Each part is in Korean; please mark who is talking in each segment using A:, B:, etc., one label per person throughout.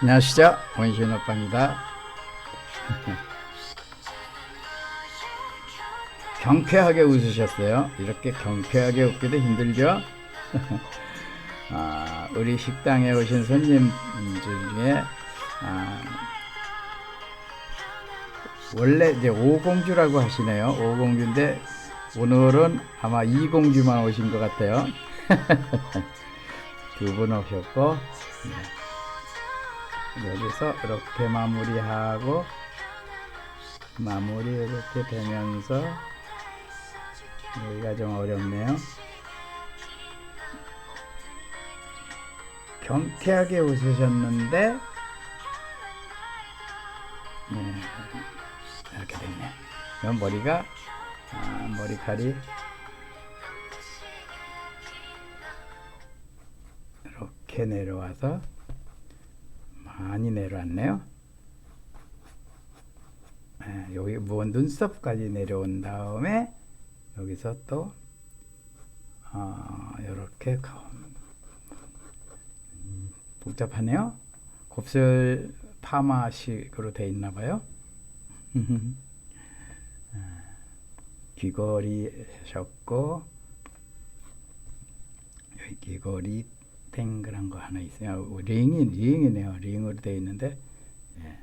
A: 안녕하시죠. 원신 오빠입니다. 경쾌하게 웃으셨어요. 이렇게 경쾌하게 웃기도 힘들죠? 아, 우리 식당에 오신 손님들 중에 아, 원래 이제 오공주라고 하시네요. 오공주인데 오늘은 아마 이공주만 오신 것 같아요. 두 분 오셨고 네. 여기서 이렇게 마무리하고 마무리 이렇게 되면서 여기가 좀 어렵네요. 경쾌하게 웃으셨는데 네, 이렇게 됐네. 그럼 머리가 아, 머리칼이 이렇게 내려와서 많이 내려왔네요. 예, 여기 뭐 눈썹까지 내려온 다음에 여기서 또 어, 이렇게 음, 복잡하네요. 곱슬 파마식으로 돼 있나 봐요. 귀걸이 하셨고 여기 귀걸이 탱글한 거 하나 있어요. 링이 링이네요. 링으로 되어 있는데 예.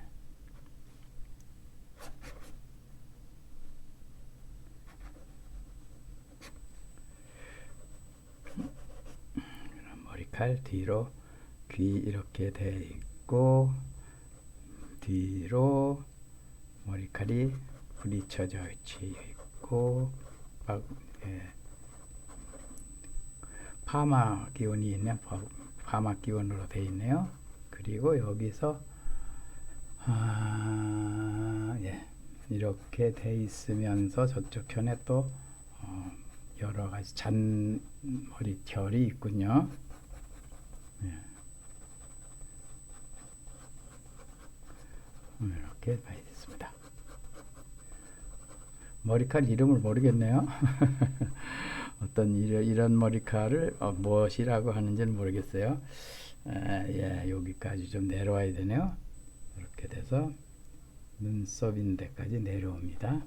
A: 머리칼 뒤로 귀 이렇게 돼 있고 뒤로 머리칼이 부딪혀져 있고 막 예. 파마 기운이 있는 파마 기운으로 되어 있네요. 그리고 여기서 아, 예, 이렇게 돼 있으면서 저쪽 편에 또 어, 여러 가지 잔머리 결이 있군요. 예. 음, 이렇게 봐야 겠습니다. 머리칼 이름을 모르겠네요. 어떤 이런, 머리카락을 어, 무엇이라고 하는지는 모르겠어요. 에, 예, 여기까지 좀 내려와야 되네요. 이렇게 돼서 눈썹인 데까지 내려옵니다.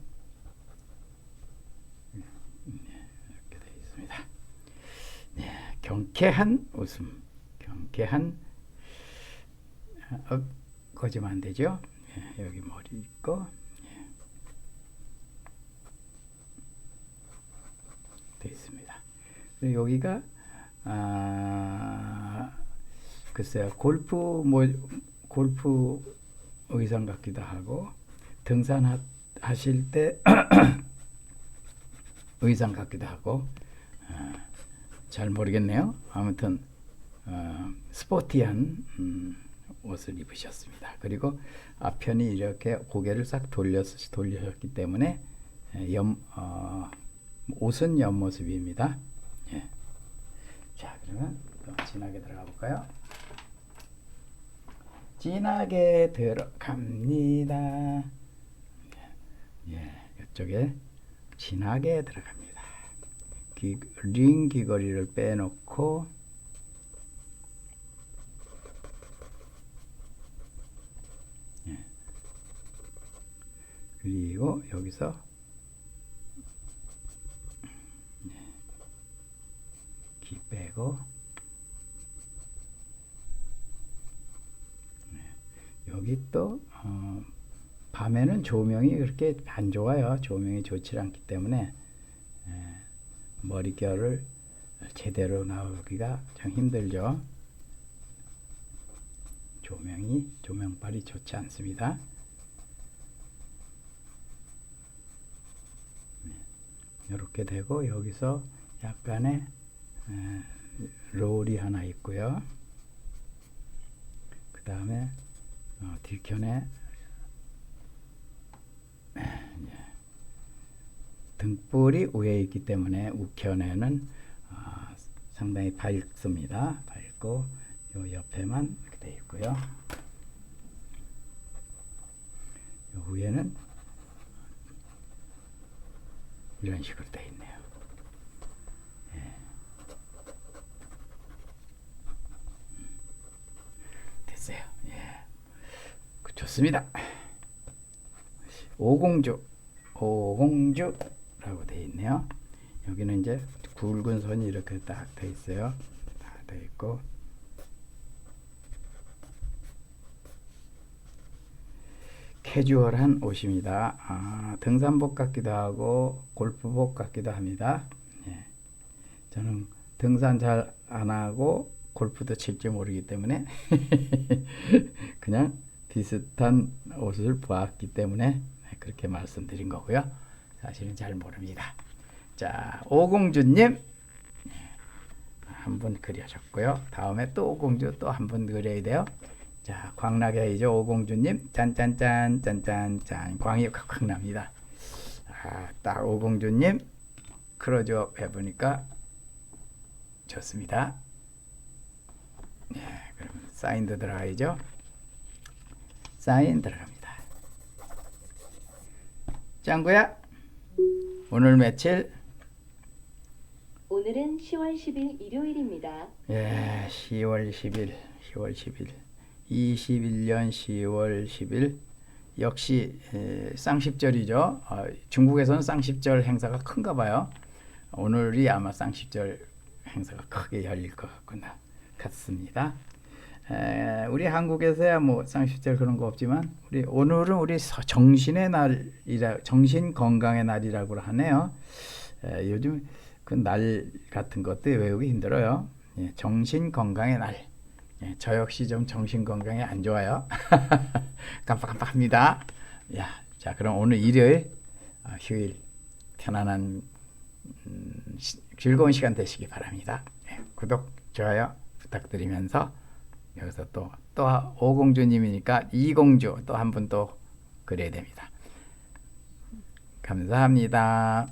A: 예, 이렇게 되어 있습니다. 예, 경쾌한 웃음, 경쾌한 어, 거지면 안 되죠. 예, 여기 머리 있고 되어 있습니다. 여기가 아, 글쎄요 골프 뭐 골프 의상 같기도 하고 등산 하실 때 의상 같기도 하고 아, 잘 모르겠네요. 아무튼 어, 스포티한 음, 옷을 입으셨습니다. 그리고 앞편이 이렇게 고개를 싹 돌렸, 돌리셨기 때문에 염, 어, 옷은 옆모습입니다. 예. 자, 그러면 또 진하게 들어가 볼까요? 진하게 들어갑니다. 예, 이쪽에 진하게 들어갑니다. 귀, 링 귀걸이를 빼놓고 예. 그리고 여기서 기 빼고 네. 여기 또 어, 밤에는 조명이 그렇게 안 좋아요. 조명이 좋지 않기 때문에 에, 머릿결을 제대로 나오기가 참 힘들죠. 조명이 조명빨이 좋지 않습니다. 이렇게 되고 여기서 약간의 에, 롤이 하나 있고요. 그 다음에 어, 예, 등불이 위에 있기 때문에 우편에는 어, 상당히 밝습니다. 밝고 요 옆에만 이렇게 되어 있고요. 요 위에는 이런 식으로 되어 있네요. 됐어요. 예. 좋습니다. 오공주, 오공주라고 돼 있네요. 여기는 이제 굵은 선이 이렇게 딱 돼 있어요. 다 돼 있고 캐주얼한 옷입니다. 아, 등산복 같기도 하고 골프복 같기도 합니다. 예. 저는 등산 잘 안 하고 골프도 칠지 모르기 때문에 그냥 비슷한 옷을 보았기 때문에 그렇게 말씀드린 거고요. 사실은 잘 모릅니다. 자, 오공주님 한 분 그려줬고요. 다음에 또 오공주 또 한 분 그려야 돼요. 자, 광나게이죠 오공주님 짠짠짠 짠짠짠 광이 콱콱 납니다. 아, 딱 오공주님 크로즈업 해보니까 좋습니다. 예, 그럼 사인도 들어가야죠. 사인 들어갑니다. 짱구야, 오늘 며칠?
B: 오늘은 10월 10일 일요일입니다.
A: 예, 10월 10일, 10월 10일, 21년 10월 10일. 역시 에, 쌍십절이죠. 어, 중국에서는 쌍십절 행사가 큰가 봐요. 오늘이 아마 쌍십절 행사가 크게 열릴 것 같구나 같습니다. 에, 우리 한국에서야 뭐 쌍십절 그런 거 없지만 우리 오늘은 우리 서- 정신의 날이라 정신 건강의 날이라고 하네요. 에, 요즘 그 날 같은 것도 외우기 힘들어요. 예, 정신 건강의 날. 예, 저 역시 좀 정신 건강에 안 좋아요. 깜빡깜빡합니다. 야, 자 그럼 오늘 일요일, 아, 휴일 편안한 음, 시- 즐거운 시간 되시기 바랍니다. 예, 구독, 좋아요 부탁드리면서 여기서 또 또 오공주님이니까 이공주 또 한 분 또 그래야 됩니다. 감사합니다.